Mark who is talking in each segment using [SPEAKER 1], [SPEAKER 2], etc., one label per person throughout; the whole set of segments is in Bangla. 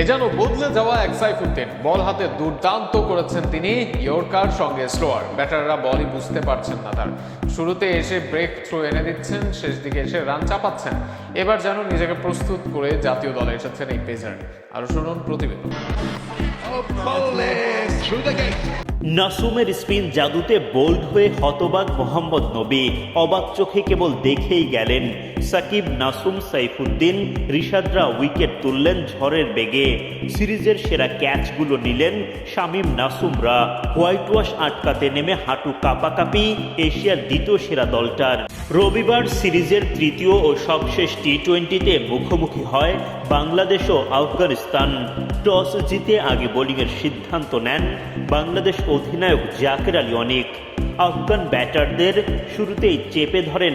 [SPEAKER 1] এ যেন বদলে যাওয়া এক সাইফুদ্দিন। বল হাতে দুর্দান্ত করেছেন তিনি ইয়র্কার সঙ্গে স্লোয়ার। ব্যাটাররা বলই বুঝতে পারছেন না তার। শুরুতে এসে ব্রেক থ্রো এনে দিচ্ছেন, শেষ দিকে এসে রান চাপাচ্ছেন। এবার যেন নিজেকে প্রস্তুত করে জাতীয় দলে এসেছেন এই পেজার আরও শুনুন প্রতিবেদন.
[SPEAKER 2] নাসুমের স্পিন জাদুতে বোল্ড হয়ে হতবাক মোহাম্মদ নবী। অবাক চোখে কেবল দেখেই গেলেন সাকিব নাসুম সাইফুদ্দিন রিশাদরা উইকেট তুললেন ঝড়ের বেগে। সিরিজের সেরা ক্যাচগুলো নিলেন শামীম নাসুমরা। হোয়াইট ওয়াশ আটকাতে নেমে হাঁটু কাপাকাপি এশিয়ার দ্বিতীয় সেরা দলটার। রবিবার সিরিজের তৃতীয় ও সবশেষ টি টোয়েন্টিতে মুখোমুখি হয় বাংলাদেশ ও আফগানিস্তান। টস জিতে আগে বোলিংয়ের সিদ্ধান্ত নেন বাংলাদেশ অধিনায়ক জাকের আলী অনিক। আফগান ব্যাটারদের শুরুতেই চেপে ধরেন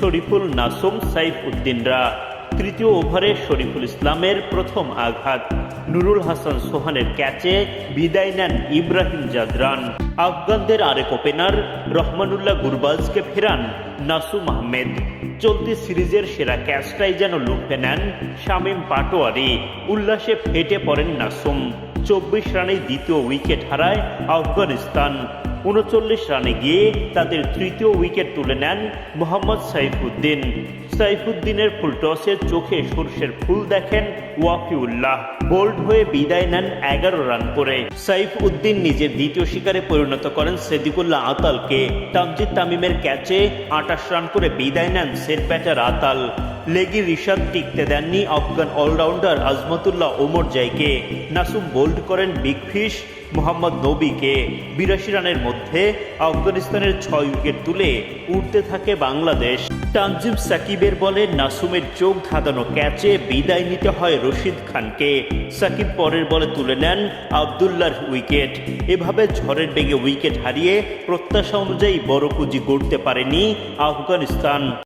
[SPEAKER 2] শরীফুল নাসুম সাইফ উদ্দিনরা। তৃতীয় ওভারে শরীফুল ইসলামের প্রথম আঘাত। নুরুল হাসান সোহানের ক্যাচে বিদায় নেন ইব্রাহিম জাদরান। আফগানদের আরেক ওপেনার রহমানুল্লাহ গুরবাজকে ফেরান নাসুম আহমেদ। চলতি সিরিজের সেরা ক্যাচটাই যেন লুফে নেন শামীম পাটোয়ারি। উল্লাসে ফেটে পড়েন নাসুম। চব্বিশ রানে দ্বিতীয় উইকেট হারায় আফগানিস্তান। উনচল্লিশ রানে গিয়ে তাদের তৃতীয় উইকেট তুলে নেন মোহাম্মদ সাইফুদ্দিন। সাইফুদ্দিনের ফুল টসে চোখে সর্ষের ফুল দেখেন ওয়াফিউল্লাহ বোল্ড হয়ে বিদায় নেন এগারো রান করে। সাইফ উদ্দিন নিজের দ্বিতীয় শিকারে পরিণত করেন সেদিকুল্লাহ আতালকে। তামজিদ তামিমের ক্যাচে আটাশ রান করে বিদায় নেন সেট ব্যাটার আতাল। লেগি রিশাদ টিকতে দেননি আফগান অলরাউন্ডার আজমতুল্লাহ ওমর জাইকে। নাসুম বোল্ড করেন বিগ ফিশ। মোহাম্মদ নবীকে বিরাশি রানের মধ্যে আফগানিস্তানের ছয় উইকেট তুলে উঠতে থাকে বাংলাদেশ। তানজিম সাকিবের বলে নাসুমের চোখ ধাঁধানো ক্যাচে বিদায় নিতে হয় রশিদ খানকে। সাকিব পরের বলে তুলে নেন আবদুল্লার উইকেট। এভাবে ঝড়ের বেগে উইকেট হারিয়ে প্রত্যাশা অনুযায়ী বড় পুঁজি গড়তে পারেনি আফগানিস্তান।